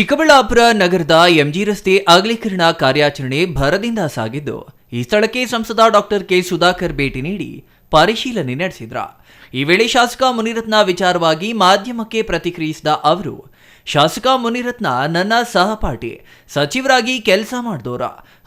ಚಿಕ್ಕಬಳ್ಳಾಪುರ ನಗರದ ಎಂಜಿ ರಸ್ತೆ ಅಗಲೀಕರಣ ಕಾರ್ಯಾಚರಣೆ ಭರದಿಂದ ಸಾಗಿದ್ದು, ಈ ಸ್ಥಳಕ್ಕೆ ಸಂಸದ ಡಾಕ್ಟರ್ ಕೆ ಸುಧಾಕರ್ ಭೇಟಿ ನೀಡಿ ಪರಿಶೀಲನೆ ನಡೆಸಿದ್ರ. ಈ ವೇಳೆ ಶಾಸಕ ಮುನಿರತ್ನ ವಿಚಾರವಾಗಿ ಮಾಧ್ಯಮಕ್ಕೆ ಪ್ರತಿಕ್ರಿಯಿಸಿದ ಅವರು, ಶಾಸಕ ಮುನಿರತ್ನ ನನ್ನ ಸಹಪಾಠಿ, ಸಚಿವರಾಗಿ ಕೆಲಸ ಮಾಡಿದವರ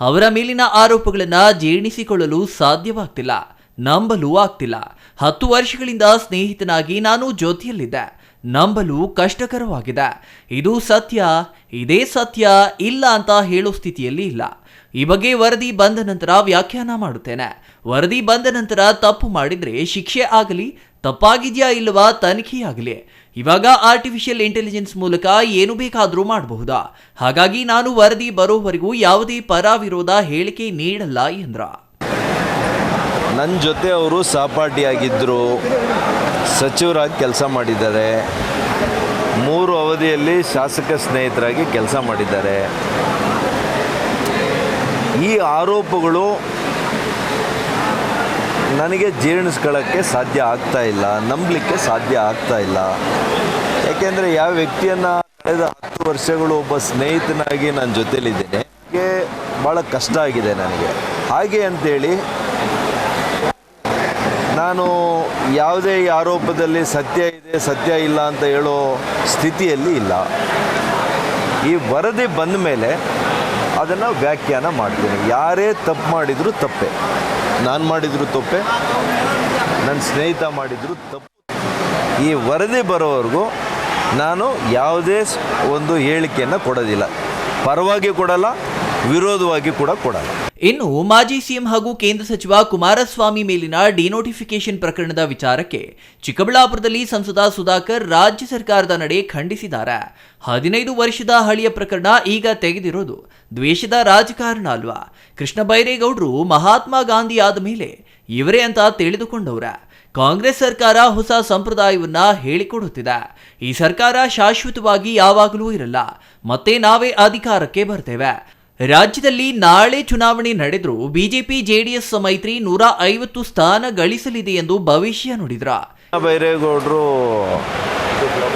ಅವರ ಮೇಲಿನ ಆರೋಪಗಳನ್ನು ಜೀರ್ಣಿಸಿಕೊಳ್ಳಲು ಸಾಧ್ಯವಾಗ್ತಿಲ್ಲ. ನಂಬಲು ಆಗ್ತಿಲ್ಲ. ಹತ್ತು ವರ್ಷಗಳಿಂದ ಸ್ನೇಹಿತನಾಗಿ ನಾನು ಜ್ಯೋತಿಯಲ್ಲಿದ್ದೆ. ನಂಬಲು ಕಷ್ಟಕರವಾಗಿದೆ. ಇದು ಸತ್ಯ, ಇದೇ ಸತ್ಯ, ಇಲ್ಲ ಅಂತ ಹೇಳೋ ಸ್ಥಿತಿಯಲ್ಲಿ ಇಲ್ಲ. ಈ ಬಗ್ಗೆ ವರದಿ ಬಂದ ನಂತರ ವ್ಯಾಖ್ಯಾನ ಮಾಡುತ್ತೇನೆ. ವರದಿ ಬಂದ ನಂತರ ತಪ್ಪು ಮಾಡಿದ್ರೆ ಶಿಕ್ಷೆ ಆಗಲಿ, ತಪ್ಪಾಗಿದೆಯಾ ಇಲ್ಲವಾ ತನಿಖೆಯಾಗಲಿ ಇವಾಗ ಆರ್ಟಿಫಿಷಿಯಲ್ ಇಂಟೆಲಿಜೆನ್ಸ್ ಮೂಲಕ ಏನು ಬೇಕಾದರೂ ಮಾಡಬಹುದಾ? ಹಾಗಾಗಿ ನಾನು ವರದಿ ಬರೋವರೆಗೂ ಯಾವುದೇ ಪರ ವಿರೋಧ ಹೇಳಿಕೆ ನೀಡಲ್ಲ, ಎಂದ್ರ. ನನ್ನ ಜೊತೆ ಅವರು ಸಹಪಾಠಿಯಾಗಿದ್ದರು ಸಚಿವರಾಗಿ ಕೆಲಸ ಮಾಡಿದ್ದಾರೆ. ಮೂರು ಅವಧಿಯಲ್ಲಿ ಶಾಸಕ ಸ್ನೇಹಿತರಾಗಿ ಕೆಲಸ ಮಾಡಿದ್ದಾರೆ. ಈ ಆರೋಪಗಳು ನನಗೆ ಜೀರ್ಣಿಸ್ಕೊಳ್ಳೋಕ್ಕೆ ಸಾಧ್ಯ ಆಗ್ತಾ ಇಲ್ಲ, ನಂಬಲಿಕ್ಕೆ ಸಾಧ್ಯ ಆಗ್ತಾ ಇಲ್ಲ. ಯಾಕೆಂದರೆ ಯಾವ ವ್ಯಕ್ತಿಯನ್ನು ಕಳೆದ ಹತ್ತು ವರ್ಷಗಳು ಒಬ್ಬ ಸ್ನೇಹಿತನಾಗಿ ನನ್ನ ಜೊತೆಲಿದ್ದೇನೆ ಭಾಳ ಕಷ್ಟ ಆಗಿದೆ ನನಗೆ. ಹಾಗೆ ಅಂತೇಳಿ ನಾನು ಯಾವುದೇ ಆರೋಪದಲ್ಲಿ ಸತ್ಯ ಇದೆ, ಸತ್ಯ ಇಲ್ಲ ಅಂತ ಹೇಳೋ ಸ್ಥಿತಿಯಲ್ಲಿ ಇಲ್ಲ. ಈ ವರದಿ ಬಂದ ಮೇಲೆ ಅದನ್ನು ವ್ಯಾಖ್ಯಾನ ಮಾಡ್ತೀನಿ. ಯಾರೇ ತಪ್ಪು ಮಾಡಿದರೂ ತಪ್ಪೆ. ನಾನು ಮಾಡಿದರೂ ತಪ್ಪೆ ನನ್ನ ಸ್ನೇಹಿತ ಮಾಡಿದರೂ ತಪ್ಪು. ಈ ವರದಿ ಬರೋವರೆಗೂ ನಾನು ಯಾವುದೇ ಒಂದು ಹೇಳಿಕೆಯನ್ನು ಕೊಡೋದಿಲ್ಲ. ಪರವಾಗಿ ಕೊಡಲ್ಲ, ವಿರೋಧವಾಗಿ ಕೂಡ ಕೊಡಲ್ಲ. ಇನ್ನು ಮಾಜಿ ಸಿಎಂ ಹಾಗೂ ಕೇಂದ್ರ ಸಚಿವ ಕುಮಾರಸ್ವಾಮಿ ಮೇಲಿನ ಡಿನೋಟಿಫಿಕೇಶನ್ ಪ್ರಕರಣದ ವಿಚಾರಕ್ಕೆ ಚಿಕ್ಕಬಳ್ಳಾಪುರದಲ್ಲಿ ಸಂಸದ ಸುಧಾಕರ್ ರಾಜ್ಯ ಸರ್ಕಾರದ ನಡೆ ಖಂಡಿಸಿದ್ದಾರೆ. ಹದಿನೈದು ವರ್ಷದ ಹಳೆಯ ಪ್ರಕರಣ ಈಗ ತೆಗೆದಿರೋದು ದ್ವೇಷದ ರಾಜಕಾರಣ ಅಲ್ವಾ? ಕೃಷ್ಣ ಬೈರೇಗೌಡರು ಮಹಾತ್ಮ ಗಾಂಧಿ ಆದ ಮೇಲೆ ಇವರೇ ಅಂತ ತಿಳಿದುಕೊಂಡವ್ರ. ಕಾಂಗ್ರೆಸ್ ಸರ್ಕಾರ ಹೊಸ ಸಂಪ್ರದಾಯವನ್ನ ಹೇಳಿಕೊಡುತ್ತಿದೆ. ಈ ಸರ್ಕಾರ ಶಾಶ್ವತವಾಗಿ ಯಾವಾಗಲೂ ಇರಲ್ಲ. ಮತ್ತೆ ನಾವೇ ಅಧಿಕಾರಕ್ಕೆ ಬರ್ತೇವೆ. ರಾಜ್ಯದಲ್ಲಿ ನಾಳೆ ಚುನಾವಣೆ ನಡೆದರೂ ಬಿಜೆಪಿ, ಜೆಡಿಎಸ್ ಮೈತ್ರಿ ನೂರ ಐವತ್ತು ಸ್ಥಾನ ಗಳಿಸಲಿದೆ ಎಂದು ಭವಿಷ್ಯ ನುಡಿದ್ರ. ಬೈರೇಗೌಡರು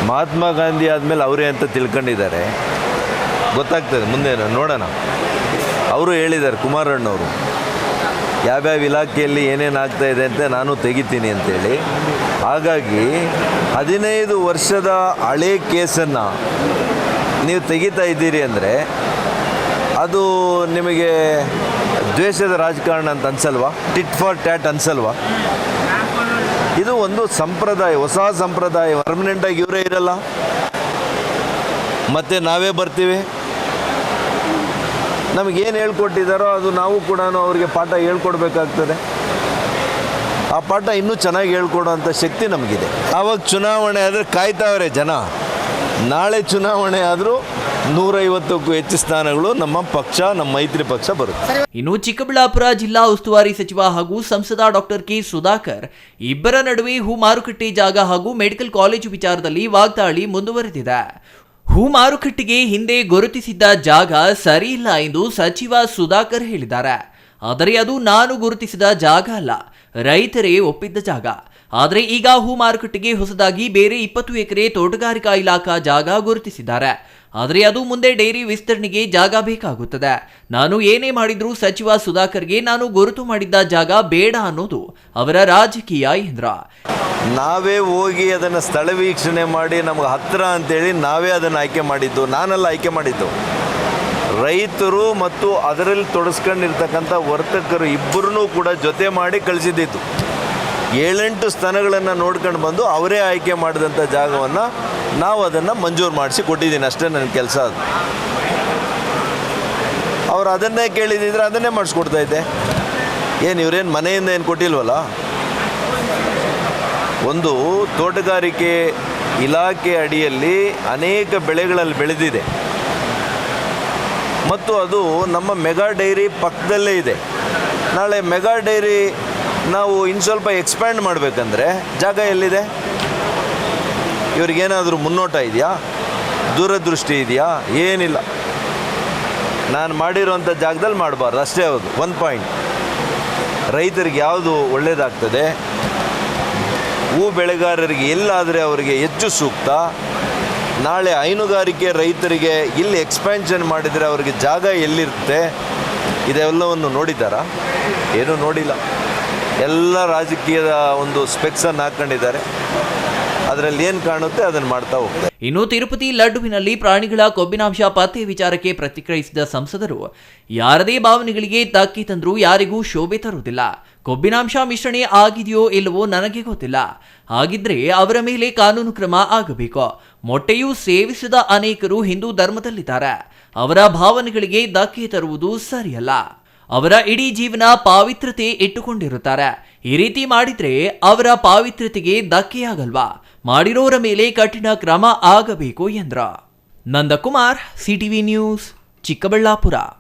ಮಹಾತ್ಮ ಗಾಂಧಿ ಆದಮೇಲೆ ಅವರೇ ಅಂತ ತಿಳ್ಕೊಂಡಿದ್ದಾರೆ. ಗೊತ್ತಾಗ್ತದೆ ಮುಂದೆ ನೋಡೋಣ. ಅವರು ಹೇಳಿದ್ದಾರೆ, ಕುಮಾರಣ್ಣವರು, ಯಾವ್ಯಾವ ಇಲಾಖೆಯಲ್ಲಿ ಏನೇನು ಆಗ್ತಾ ಇದೆ ಅಂತ ನಾನು ತೆಗಿತೀನಿ ಅಂತೇಳಿ. ಹಾಗಾಗಿ ಹದಿನೈದು ವರ್ಷದ ಹಳೆ ಕೇಸನ್ನು ನೀವು ತೆಗಿತಾ ಇದ್ದೀರಿ ಅಂದರೆ ಅದು ನಿಮಗೆ ದ್ವೇಷದ ರಾಜಕಾರಣ ಅಂತ ಅನ್ಸಲ್ವಾ? ಟಿಟ್ ಫಾರ್ ಟ್ಯಾಟ್ ಅನ್ಸಲ್ವಾ? ಇದು ಒಂದು ಸಂಪ್ರದಾಯ, ಹೊಸ ಸಂಪ್ರದಾಯ ಪರ್ಮನೆಂಟಾಗಿ ಇವರೇ ಇರಲ್ಲ. ಮತ್ತೆ ನಾವೇ ಬರ್ತೀವಿ. ನಮಗೇನು ಹೇಳ್ಕೊಟ್ಟಿದ್ದಾರೋ ಅದು ನಾವು ಕೂಡ ಅವರಿಗೆ ಪಾಠ ಹೇಳ್ಕೊಡ್ಬೇಕಾಗ್ತದೆ. ಆ ಪಾಠ ಇನ್ನೂ ಚೆನ್ನಾಗಿ ಹೇಳ್ಕೊಡೋಂಥ ಶಕ್ತಿ ನಮಗಿದೆ. ಆವಾಗ ಚುನಾವಣೆ ಆದರೆ ಕಾಯ್ತಾವ್ರೆ ಜನ. ನಾಳೆ ಚುನಾವಣೆ ಆದರೂ ನೂರೈವತ್ತಕ್ಕೂ ಹೆಚ್ಚು ಸ್ಥಾನಗಳು ನಮ್ಮ ಪಕ್ಷ, ನಮ್ಮ ಮೈತ್ರಿ ಪಕ್ಷ ಬರುತ್ತೆ. ಇನ್ನು ಚಿಕ್ಕಬಳ್ಳಾಪುರ ಜಿಲ್ಲಾ ಉಸ್ತುವಾರಿ ಸಚಿವ ಹಾಗೂ ಸಂಸದ ಡಾಕ್ಟರ್ ಕೆ ಸುಧಾಕರ್, ಇಬ್ಬರ ನಡುವೆ ಹೂ ಮಾರುಕಟ್ಟೆ ಜಾಗ ಹಾಗೂ ಮೆಡಿಕಲ್ ಕಾಲೇಜು ವಿಚಾರದಲ್ಲಿ ವಾಗ್ದಾಳಿ ಮುಂದುವರೆದಿದೆ. ಹೂ ಮಾರುಕಟ್ಟೆಗೆ ಹಿಂದೆ ಗುರುತಿಸಿದ್ದ ಜಾಗ ಸರಿಯಿಲ್ಲ ಎಂದು ಸಚಿವ ಸುಧಾಕರ್ ಹೇಳಿದ್ದಾರೆ. ಆದರೆ ಅದು ನಾನು ಗುರುತಿಸಿದ ಜಾಗ ಅಲ್ಲ, ರೈತರೇ ಒಪ್ಪಿದ್ದ ಜಾಗ. ಆದರೆ ಈಗ ಹೂ ಮಾರುಕಟ್ಟೆಗೆ ಹೊಸದಾಗಿ ಬೇರೆ ಇಪ್ಪತ್ತು ಎಕರೆ ತೋಟಗಾರಿಕಾ ಇಲಾಖಾ ಜಾಗ ಗುರುತಿಸಿದ್ದಾರೆ. ಆದರೆ ಅದು ಮುಂದೆ ಡೈರಿ ವಿಸ್ತರಣೆಗೆ ಜಾಗ ಬೇಕಾಗುತ್ತದೆ. ನಾನು ಏನೇ ಮಾಡಿದ್ರೂ ಸಚಿವ ಸುಧಾಕರ್ಗೆ ನಾನು ಗುರುತು ಮಾಡಿದ್ದ ಜಾಗ ಬೇಡ ಅನ್ನೋದು ಅವರ ರಾಜಕೀಯ ಇಂದ್ರ ನಾವೇ ಹೋಗಿ ಅದನ್ನು ಸ್ಥಳ ವೀಕ್ಷಣೆ ಮಾಡಿ ನಮ್ಗೆ ಹತ್ತಿರ ಅಂತೇಳಿ ನಾವೇ ಅದನ್ನು ಆಯ್ಕೆ ಮಾಡಿದ್ದು, ನಾನೆಲ್ಲ ಆಯ್ಕೆ ಮಾಡಿದ್ದು. ರೈತರು ಮತ್ತು ಅದರಲ್ಲಿ ತೊಡಸ್ಕೊಂಡಿರ್ತಕ್ಕಂಥ ವರ್ತಕರು ಇಬ್ಬರನ್ನೂ ಕೂಡ ಜೊತೆ ಮಾಡಿ ಕಳಿಸಿದ್ದಿತ್ತು ಏಳೆಂಟು ಸ್ಥಾನಗಳನ್ನು ನೋಡ್ಕೊಂಡು ಬಂದು ಅವರೇ ಆಯ್ಕೆ ಮಾಡಿದಂಥ ಜಾಗವನ್ನು ನಾವು ಅದನ್ನು ಮಂಜೂರು ಮಾಡಿಸಿ ಕೊಟ್ಟಿದ್ದೀನಿ. ಅಷ್ಟೇ ನನ್ನ ಕೆಲಸ ಅದು. ಅವ್ರು ಅದನ್ನೇ ಕೇಳಿದಿದ್ರೆ ಅದನ್ನೇ ಮಾಡಿಸ್ಕೊಡ್ತಾ ಇದ್ದೆ. ಏನು ಇವರೇನು ಮನೆಯಿಂದ ಏನು ಕೊಟ್ಟಿಲ್ವಲ್ಲ? ಒಂದು ತೋಟಗಾರಿಕೆ ಇಲಾಖೆ ಅಡಿಯಲ್ಲಿ ಅನೇಕ ಬೆಳೆಗಳಲ್ಲಿ ಬೆಳೆದಿದೆ. ಮತ್ತು ಅದು ನಮ್ಮ ಮೆಗಾ ಡೈರಿ ಪಕ್ಕದಲ್ಲೇ ಇದೆ. ನಾಳೆ ಮೆಗಾ ಡೈರಿ ನಾವು ಇನ್ನು ಸ್ವಲ್ಪ ಎಕ್ಸ್ಪ್ಯಾಂಡ್ ಮಾಡಬೇಕಂದ್ರೆ ಜಾಗ ಎಲ್ಲಿದೆ? ಇವ್ರಿಗೇನಾದರೂ ಮುನ್ನೋಟ ಇದೆಯಾ? ದೂರದೃಷ್ಟಿ ಇದೆಯಾ? ಏನಿಲ್ಲ. ನಾನು ಮಾಡಿರೋಂಥ ಜಾಗದಲ್ಲಿ ಮಾಡಬಾರ್ದು, ಅಷ್ಟೇ ಹೌದು ಒಂದು ಪಾಯಿಂಟ್ ರೈತರಿಗೆ ಯಾವುದು ಒಳ್ಳೆಯದಾಗ್ತದೆ ಹೂ ಬೆಳೆಗಾರರಿಗೆ ಎಲ್ಲಾದರೆ ಅವರಿಗೆ ಹೆಚ್ಚು ಸೂಕ್ತ. ನಾಳೆ ಹೈನುಗಾರಿಕೆ ರೈತರಿಗೆ ಇಲ್ಲಿ ಎಕ್ಸ್ಪ್ಯಾನ್ಷನ್ ಮಾಡಿದರೆ ಅವರಿಗೆ ಜಾಗ ಎಲ್ಲಿರುತ್ತೆ? ಇದೆಲ್ಲವನ್ನು ನೋಡಿದ್ದಾರಾ? ಏನೂ ನೋಡಿಲ್ಲ. ಎಲ್ಲ ರಾಜಕೀಯದ ಒಂದು ಸ್ಪೆಕ್ಸನ್ನು ಹಾಕೊಂಡಿದ್ದಾರೆ ಅದರಲ್ಲಿ ಏನು ಕಾಣುತ್ತೆ ಅದನ್ನು ಮಾಡ್ತಾ ಹೋಗ್ತಾರೆ. ಇನ್ನು ತಿರುಪತಿ ಲಡ್ಡುವಿನಲ್ಲಿ ಪ್ರಾಣಿಗಳ ಕೊಬ್ಬಿನಾಂಶ ಪತ್ತೆ ವಿಚಾರಕ್ಕೆ ಪ್ರತಿಕ್ರಿಯಿಸಿದ ಸಂಸದರು, ಯಾರದೇ ಭಾವನೆಗಳಿಗೆ ತಾಕಿ ತಂದರೂ ಯಾರಿಗೂ ಶೋಭೆ ತರುವುದಿಲ್ಲ. ಕೊಬ್ಬಿನಾಂಶ ಮಿಶ್ರಣೆ ಆಗಿದೆಯೋ ಇಲ್ಲವೋ ನನಗೆ ಗೊತ್ತಿಲ್ಲ. ಹಾಗಿದ್ರೆ ಅವರ ಮೇಲೆ ಕಾನೂನು ಕ್ರಮ ಆಗಬೇಕು. ಮೊಟ್ಟೆಯೂ ಸೇವಿಸಿದ ಅನೇಕರು ಹಿಂದೂ ಧರ್ಮದಲ್ಲಿದ್ದಾರೆ. ಅವರ ಭಾವನೆಗಳಿಗೆ ಧಕ್ಕೆ ತರುವುದು ಸರಿಯಲ್ಲ. ಅವರ ಇಡೀ ಜೀವನ ಪಾವಿತ್ರತೆ ಇಟ್ಟುಕೊಂಡಿರುತ್ತಾರೆ. ಈ ರೀತಿ ಮಾಡಿದ್ರೆ ಅವರ ಪಾವಿತ್ರತೆಗೆ ಧಕ್ಕೆಯಾಗಲ್ವಾ? ಮಾಡಿರೋರ ಮೇಲೆ ಕಠಿಣ ಕ್ರಮ ಆಗಬೇಕು ಎಂದ್ರ. Nandakumar, CTV news, Chikkaballapur.